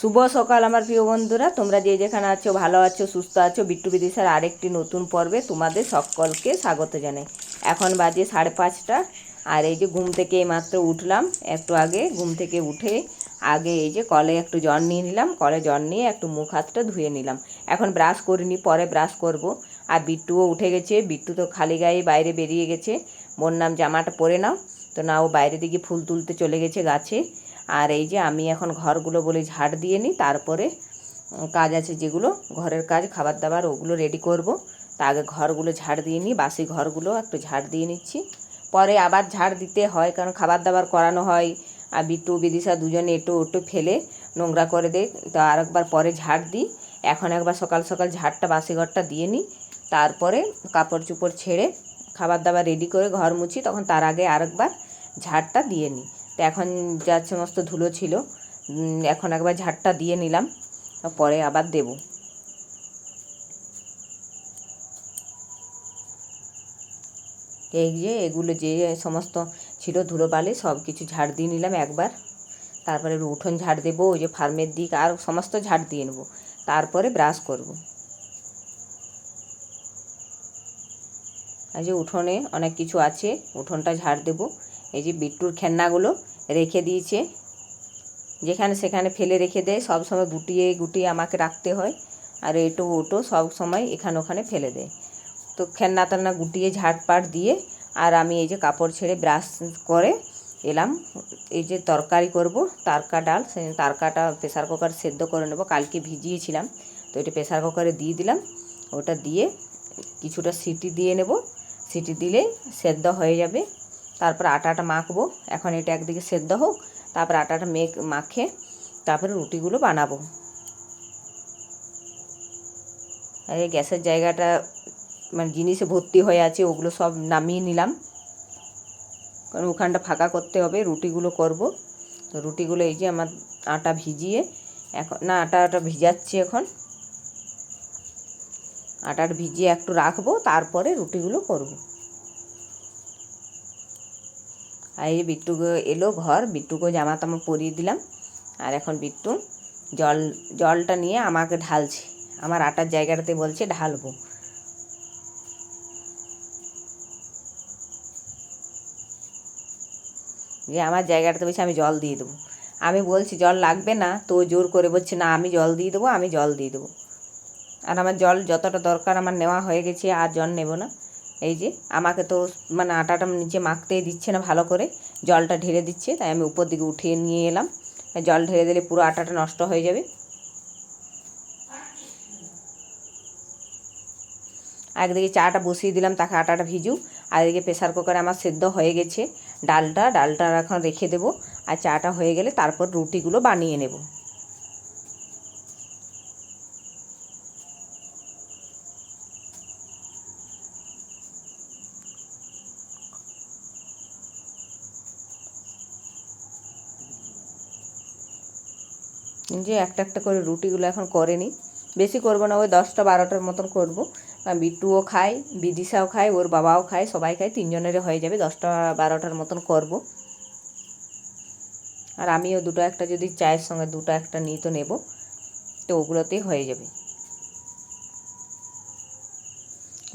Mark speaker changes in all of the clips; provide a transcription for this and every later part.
Speaker 1: শুভ সকাল আমার প্রিয় বন্ধুরা। তোমরা যে যেখানে আছো, ভালো আছো, সুস্থ আছো, বিট্টু বিদিশার আরেকটি নতুন পর্বে তোমাদের সকলকে স্বাগত জানাই। এখন বাজে সাড়ে পাঁচটা, আর এই যে ঘুম থেকে মাত্র উঠলাম, একটু আগে ঘুম থেকে উঠে আগে এই যে কলে একটু জল নিয়ে নিলাম, কলে জল নিয়ে একটু মুখ হাতটা ধুয়ে নিলাম। এখন ব্রাশ করিনি, পরে ব্রাশ করব। আর বিট্টুও উঠে গেছে, বিট্টু তো খালি গায়ে বাইরে বেরিয়ে গেছে। বললাম, জামাটা পরে নাও। তো না ও বাইরে দিকে ফুল তুলতে চলে গেছে গাছে। আর এই যে আমি এখন ঘরগুলো বলে ঝাড় দিয়ে নিই, তারপরে কাজ আছে যেগুলো, ঘরের কাজ খাবার দাবার ওগুলো রেডি করব। তা আগে ঘরগুলো ঝাড় দিয়ে নিই, বাসি ঘরগুলো একটু ঝাড় দিয়ে নিচ্ছি। পরে আবার ঝাড় দিতে হয়, কারণ খাবার দাবার করানো হয়, আর বিট্টু, বিদিশা দুজনে একটু একটু ফেলে নোংরা করে দেয়। তো আরেকবার পরে ঝাড় দিই। এখন একবার সকাল সকাল ঝাড়টা, বাসি ঘরটা দিয়ে নিই। তারপরে কাপড় চোপড় ছেড়ে খাবার দাবার রেডি করে ঘর মুছি, তখন তার আগে আরেকবার ঝাড়টা দিয়ে নিই। তো এখন যা সমস্ত ধুলো ছিল এখন একবার ঝাড়টা দিয়ে নিলাম পরে আবার দেব। এই যে এগুলো যে সমস্ত ছিল ধুলোবালি সব কিছু ঝাড় দিয়ে নিলাম একবার। তারপরে উঠোন ঝাড় দেবো, ওই যে ফার্মের দিক আর সমস্ত ঝাড় দিয়ে নেব, তারপরে ব্রাশ করব। এই যে উঠোনে অনেক কিছু আছে, উঠোনটা ঝাড় দেবো, এই যে বিট্টুর খেলনাগুলো রেখে দিয়েছে। যেখানে সেখানে ফেলে রেখে দেয়। সব সময় গুটিয়ে গুটিয়ে আমাকে রাখতে হয়। আর এটো ওটো সব সময় এখানে ওখানে ফেলে দেয়। তো খেলনা টেলনা গুটিয়ে ঝাড়পাট দিয়ে আর আমি এই যে কাপড় ছেড়ে ব্রাশ করে এলাম। এই যে তরকারি করব, তারকা ডাল সেই তারকাটা প্রেসার কুকার সেদ্ধ করে নেব। কালকে ভিজিয়েছিলাম। তো এটা প্রেসার কুকারে দিয়ে দিলাম। ওটা দিয়ে কিছুটা সিটি দিয়ে নেব। সিটি দিলে সেদ্ধ হয়ে যাবে। তারপর আটাটা মাখবো। এখন এটা একদিকে সেদ্ধ হোক, তারপর আটাটা মেখ, মাখে, তারপরে রুটিগুলো বানাবো। আর এই গ্যাসের জায়গাটা মানে জিনিসে ভর্তি হয়ে আছে, ওগুলো সব নামিয়ে নিলাম। কারণ ওখানটা ফাঁকা করতে হবে, রুটিগুলো করব। তো রুটিগুলো এই যে আমার আটা ভিজিয়ে, এখন, না আটাটা ভিজাচ্ছি এখন। আটাটা ভিজিয়ে একটু রাখব, তারপরে রুটিগুলো করব। আর এই যে বিট্টুকে এলো ঘর বিট্টুকে জামা তামা পরিয়ে দিলাম। আর এখন বিট্টু জল, জলটা নিয়ে আমাকে ঢালছে। আমার আটার জায়গাটাতে বলছে, ঢালবো। যে আমার জায়গাটাতে বলছে, আমি জল দিয়ে দেবো। আমি বলছি, জল লাগবে না? তো জোর করে বলছে, না, আমি জল দিয়ে দেবো, আমি জল দিয়ে দেবো। আর আমার জল যতটা দরকার আমার নেওয়া হয়ে গেছে, আর জল নেব না। এই যে, আমাকে তো মানে আটাটা নিচে মাখতেই দিচ্ছে না ভালো করে, জলটা ঢেলে দিচ্ছে, তাই আমি উপর দিকে উঠিয়ে নিয়ে এলাম। জল ঢেলে দিলে পুরো আটাটা নষ্ট হয়ে যাবে। একদিকে চাটা বসিয়ে দিলাম, তাকে আটাটা ভিজুক আর এদিকে প্রেসার কুকারে আমার সেদ্ধ হয়ে গেছে ডালটা ডালটা এখন রেখে দেবো। আর চাটা হয়ে গেলে তারপর রুটিগুলো বানিয়ে নেব। যে একটা একটা করে রুটিগুলো এখন করে নিই বেশি করব না ওই দশটা বারোটার মতন করব। আর বিট্টুও খায় বিদিশাও খায় ওর বাবাও খায় সবাই খায় তিনজনেরই হয়ে যাবে দশটা বারোটার মতন করব। আর আমিও দুটো একটা যদি চায়ের সঙ্গে দুটো একটা নিই তো নেব তো ওগুলোতেই হয়ে যাবে।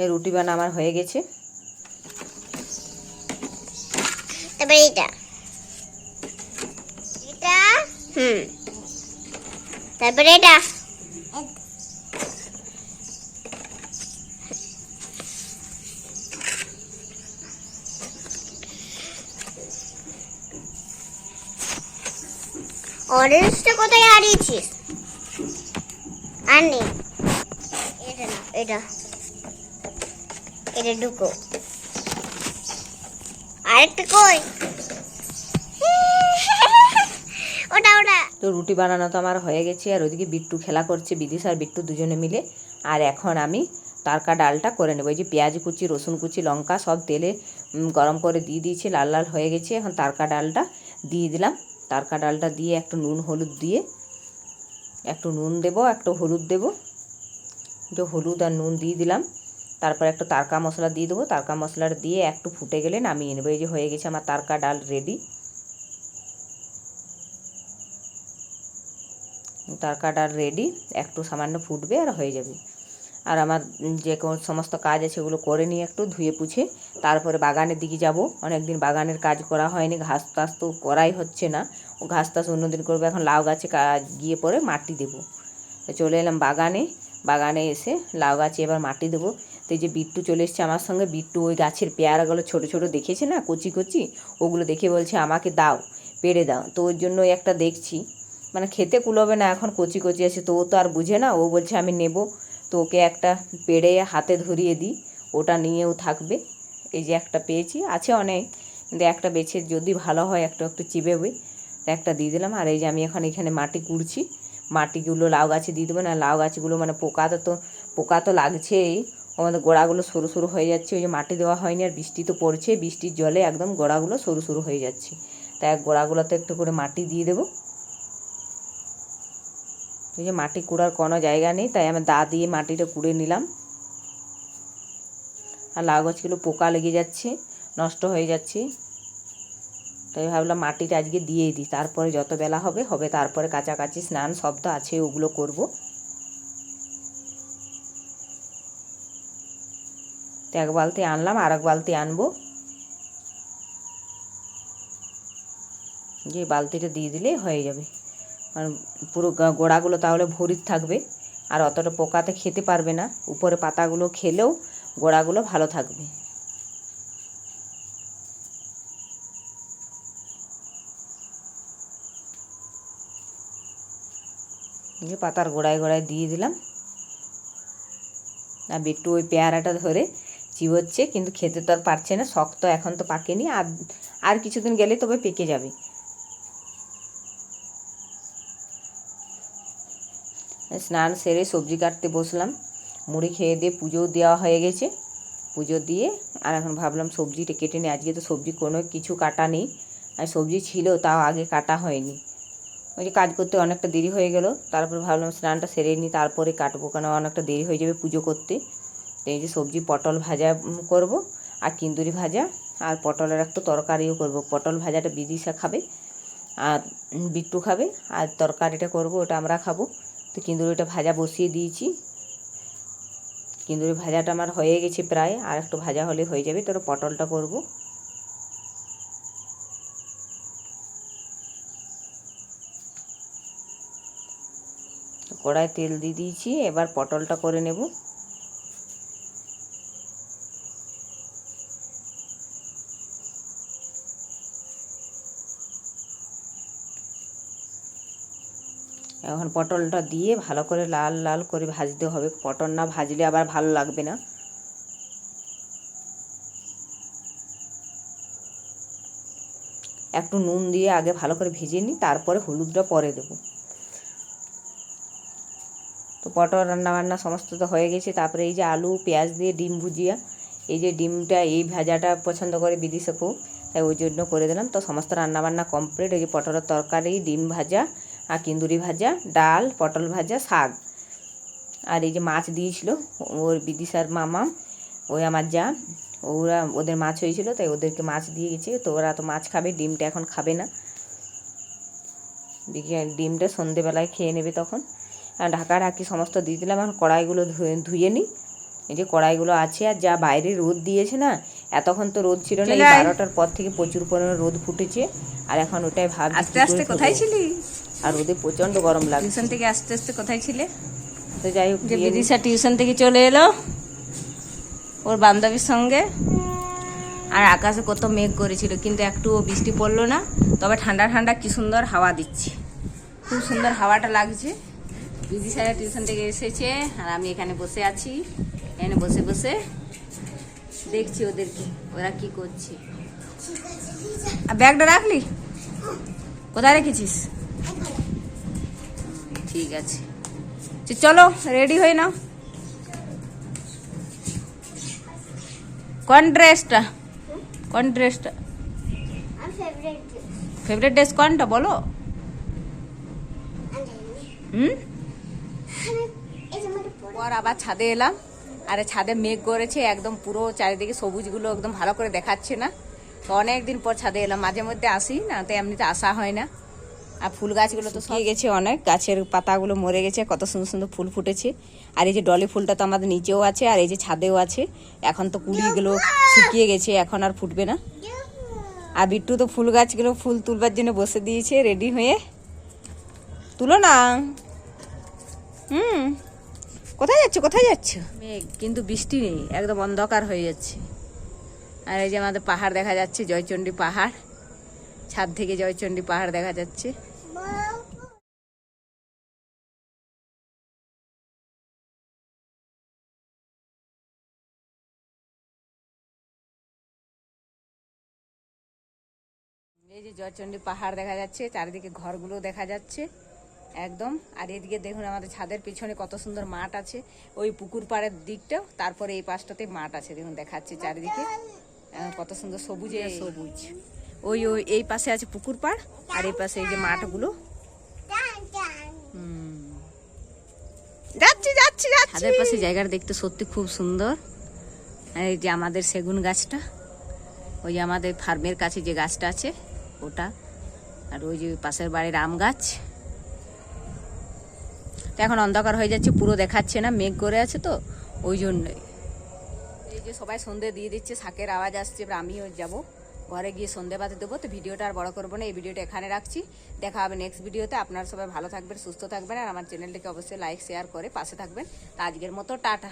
Speaker 1: এই রুটি বানা আমার হয়ে গেছে।
Speaker 2: এটা এটা হুম। তারপরে এটা। অরেঞ্জটা কোথায় হারিয়েছিস? আর নেই। এটা না এটা। এটা ঢুকো। আরেকটা কই?
Speaker 1: তো রুটি বানানো তো আমার হয়ে গেছে, আর ওইদিকে বিট্টু খেলা করছে, বিদিশা আর বিট্টু দুজনে মিলে। আর এখন আমি তারকা ডালটা করে নেব। এই যে পেঁয়াজ কুচি, রসুন কুচি, লঙ্কা সব তেলে গরম করে দিয়ে দিয়েছি, লাল লাল হয়ে গেছে। এখন তারকা ডালটা দিয়ে দিলাম। তারকা ডালটা দিয়ে একটু নুন, হলুদ দিয়ে একটু নুন দেবো, একটু হলুদ দেবো। একটু হলুদ আর নুন দিয়ে দিলাম। তারপর একটু তারকা মশলা দিয়ে দেবো। তারকা মশলাটা দিয়ে একটু ফুটে গেলে নামিয়ে নেব। এই যে হয়ে গেছে আমার তারকা ডাল রেডি তরকাটা রেডি একটু সামান্য ফুটবে আর হয়ে যাবে। আর আমার যে সমস্ত কাজ আছে ওগুলো করে নিয়ে একটু ধুয়ে পুছে, তারপরে বাগানের দিকে যাব। অনেক দিন বাগানের কাজ করা হয়নি, ঘাস টাস তো করাই হচ্ছে না। ও ঘাস টাস অন্যদিন করবে, এখন লাউ গাছে কাজ গিয়ে পরে মাটি দেবো। তো চলে এলাম বাগানে বাগানে এসে লাউ গাছে এবার মাটি দেবো। তো এই যে বিট্টু চলে এসছে আমার সঙ্গে, বিট্টু ওই গাছের পেয়ারাগুলো ছোট ছোট দেখেছে না, কচি কচি? ওগুলো দেখে বলছে, আমাকে দাও, পেড়ে দাও। তো ওর জন্য একটা দেখছি। মানে খেতে কুলোবে না, এখন কচি কচি আছে, তো ও তো আর বুঝে না, ও বলছে আমি নেব। তো ওকে একটা পেড়ে হাতে ধরিয়ে দিই, ওটা নিয়েও থাকবে। এই যে একটা পেয়েছি, আছে অনেক, কিন্তু একটা বেছে, যদি ভালো হয় একটু একটু চিবেবে তো একটা দিয়ে দিলাম। আর এই যে আমি এখন এখানে মাটি কুড়ছি, মাটিগুলো লাউ গাছে দিয়ে দেবো, না লাউ গাছগুলো মানে পোকা তো তো পোকা তো লাগছেই। আমাদের গোড়াগুলো সরু সরু হয়ে যাচ্ছে, ওই যে মাটি দেওয়া হয়নি, আর বৃষ্টি তো পড়ছে বৃষ্টির জলে একদম গোড়াগুলো সরু সরু হয়ে যাচ্ছে। তাই গোড়াগুলোতে একটু করে মাটি দিয়ে দেবো। এই যে মাটি কুড়ার কোনো জায়গা নেই, তাই আমি দা দিয়ে মাটিটা কুড়ে নিলাম। আর লাউ গাছগুলো পোকা লেগে যাচ্ছে, নষ্ট হয়ে যাচ্ছে। তাই ভাবলাম মাটিটা আজকে দিয়েই দিই, তারপরে যত বেলা হবে হবে তারপরে কাছাকাছি স্নান সব তো আছে, ওগুলো করব। তো এক বালতি আনলাম আর এক বালতি আনব। যে বালতিটা দিয়ে দিলেই হয়ে যাবে। মানে পুরো গোড়াগুলো তাহলে ভরিত থাকবে। আর অতটা পোকাতে খেতে পারবে না। উপরে পাতাগুলো খেলেও গোড়াগুলো ভালো থাকবে। যে পাতার গোড়ায় গোড়ায় দিয়ে দিলাম। আর বিট্টু ওই পেয়ারাটা ধরে চিবোচ্ছে, কিন্তু খেতে তো আর পারছে না, শক্ত এখন তো পাকেনি। আর আর কিছুদিন গেলে তবে পেকে যাবে। স্নান সেরে সবজি কাটতে বসলাম। মুড়ি খেয়ে দিয়ে পুজো দেওয়া হয়ে গেছে। পুজো দিয়ে আর এখন ভাবলাম সবজিটা কেটে নিই। আজকে তো সবজি কোনো কিছু কাটা নেই। আর সবজি ছিল, তাও আগে কাটা হয়নি। ওই যে কাজ করতে অনেকটা দেরি হয়ে গেল। তারপরে ভাবলাম স্নানটা সেরে নিই, তারপরে কাটবো কেন? অনেকটা দেরি হয়ে যাবে পুজো করতে। তো এই যে সবজি পটল ভাজা করব। আর কিন্দুরি ভাজা আর পটলের একটা তরকারিও করব। পটল ভাজাটা বিদিশা খাবে আর বিট্টু খাবে। আর তরকারিটা করব, ওটা আমরা খাব। তো কিন্দুরিটা ভাজা বসিয়ে দিয়েছি। কিন্দুরি ভাজাটা আমার হয়ে গেছে প্রায়, আর একটু ভাজা হলে হয়ে যাবে, তোর পটলটা করব। কড়ায় তেল দিয়ে দিয়েছি, এবার পটলটা করে নেব। এখন পটলটা দিয়ে ভালো করে লাল লাল করে ভাজতে হবে। পটল না ভাজলে আবার ভালো লাগবে না। একটু নুন দিয়ে আগে ভালো করে ভেজে নিই, তারপরে হলুদটা পরে দেবো। তো পটল রান্না বান্না সমস্ত তো হয়ে গেছে। তারপরে এই যে আলু, পেঁয়াজ দিয়ে ডিম ভুজিয়া, এই যে ডিমটা, এই ভাজাটা পছন্দ করে বিদিশা খুব, তাই ওই জন্য করে দিলাম। তো সমস্ত রান্নাবান্না কমপ্লিট এই যে পটলের তরকারি, ডিম ভাজা আর কিন্দুরি ভাজা, ডাল, পটল ভাজা, শাক। আর এই যে মাছ দিয়েছিল, ওর বিদিশার মামা, ওই আমার যা, ওরা, ওদের মাছ হয়েছিল, তাই ওদেরকে মাছ দিয়ে গেছে। তো ওরা তো মাছ খাবে, ডিমটা এখন খাবে না। ডিমটা সন্ধেবেলায় খেয়ে নেবে তখন। আর ঢাকা ঢাকি সমস্ত দিয়ে দিলাম, এখন কড়াইগুলো ধুয়ে ধুয়ে নিই। এই যে কড়াইগুলো আছে আর যা বাইরে রোদ দিয়েছে না এতক্ষণ তো রোদ ছিল না। বারোটার পর থেকে প্রচুর পরিমাণে রোদ ফুটেছে আর এখন ওটাই ভাব
Speaker 3: আস্তে আস্তে কোথায় ছিলি?
Speaker 1: আর রোদে প্রচণ্ড গরম লাগছে।
Speaker 3: টিউশন থেকে আস্তে আস্তে কোথায় ছিলে?
Speaker 1: তো যাই হোক
Speaker 3: যে বিদিশা টিউশন থেকে চলে এলো ওর বান্ধবীর সঙ্গে। আর আকাশে কত মেঘ করেছিল কিন্তু একটুও বৃষ্টি পড়ল না তবে ঠান্ডা ঠান্ডা কি সুন্দর হাওয়া দিচ্ছে। খুব সুন্দর হাওয়াটা লাগছে। দিদি বিদিশা টিউশন থেকে এসেছে আর আমি এখানে বসে আছি। এখানে বসে বসে দেখছি ওদেরকে ওরা কি করছে। আর ব্যাগটা রাখলি? কোথায় রেখেছিস? ঠিক আছে। চলো রেডি হয়ে নাও। কোন ড্রেসটা কোন ড্রেসটা
Speaker 2: ফেভারিট
Speaker 3: ফেভারিট ড্রেস কোনটা বলো? হুম?
Speaker 2: পর
Speaker 3: আবার ছাদে এলাম। আরে ছাদে মেঘ করেছে, একদম পুরো চারিদিকে সবুজগুলো একদম ভালো করে দেখাচ্ছে না। তো অনেক দিন পর ছাদে এলাম, মাঝে মধ্যে আসি না, তো এমনিতে আসা হয় না। আর ফুল গাছগুলো তো শুকিয়ে গেছে অনেক, গাছের পাতাগুলো মরে গেছে, কত সুন্দর সুন্দর ফুল ফুটেছে। আর এই যে ডলি ফুলটা তো আমাদের নিচেও আছে, আর এই যে ছাদেও আছে। এখন তো কুড়িগুলো শুকিয়ে গেছে, এখন আর ফুটবে না। আর বিট্টু তো ফুল গাছগুলো ফুল তুলবার জন্য বসে দিয়েছে, রেডি হয়ে। তুলো না। হুম। কোথায় যাচ্ছ? কোথায় যাচ্ছ? কিন্তু বৃষ্টি নেই, একদম অন্ধকার হয়ে যাচ্ছে। আর এই যে আমাদের পাহাড় দেখা যাচ্ছে, জয়চণ্ডী পাহাড়। ছাদ থেকে জয়চণ্ডী পাহাড় দেখা যাচ্ছে। এই যে জয়চণ্ডী পাহাড় দেখা যাচ্ছে, চারিদিকে ঘরগুলো দেখা যাচ্ছে। একদম। আর এদিকে দেখুন আমাদের ছাদের পিছনে কত সুন্দর মাঠ আছে। ওই পুকুর পাড়ের দিকটাও তারপরে এই পাশটাতে মাঠ আছে। দেখুন দেখাচ্ছে চারিদিকে। কত সুন্দর সবুজে। সবুজ। ওই ওই এই পাশে আছে পুকুর পাড় আর এই পাশে এই যে মাঠগুলো। যাচ্ছি যাচ্ছি ছাদের পাশে জায়গাটা দেখতে সত্যি খুব সুন্দর। এই যে আমাদের সেগুন গাছটা ওই যে আমাদের ফার্মের কাছে যে গাছটা আছে ওটা। আর ওই যে পাশের বাড়ির আম গাছ। তো এখন অন্ধকার হয়ে যাচ্ছে, পুরো দেখাচ্ছে না, মেঘ করে আছে তো, ওই জন্যই। এই যে সবাই সন্ধে দিয়ে দিচ্ছে, শাকের আওয়াজ আসছে, এবার আমিও যাব। ঘরে গিয়ে সন্ধে বাতি দেবো, তো ভিডিওটা আর বড় করব না, এই ভিডিওটা এখানে রাখছি। দেখা হবে নেক্সট ভিডিওতে, আপনারা সবাই ভালো থাকবেন, সুস্থ থাকবেন, আর আমার চ্যানেলটিকে অবশ্যই লাইক শেয়ার করে পাশে থাকবেন। তো আজকের মতো, টাটা।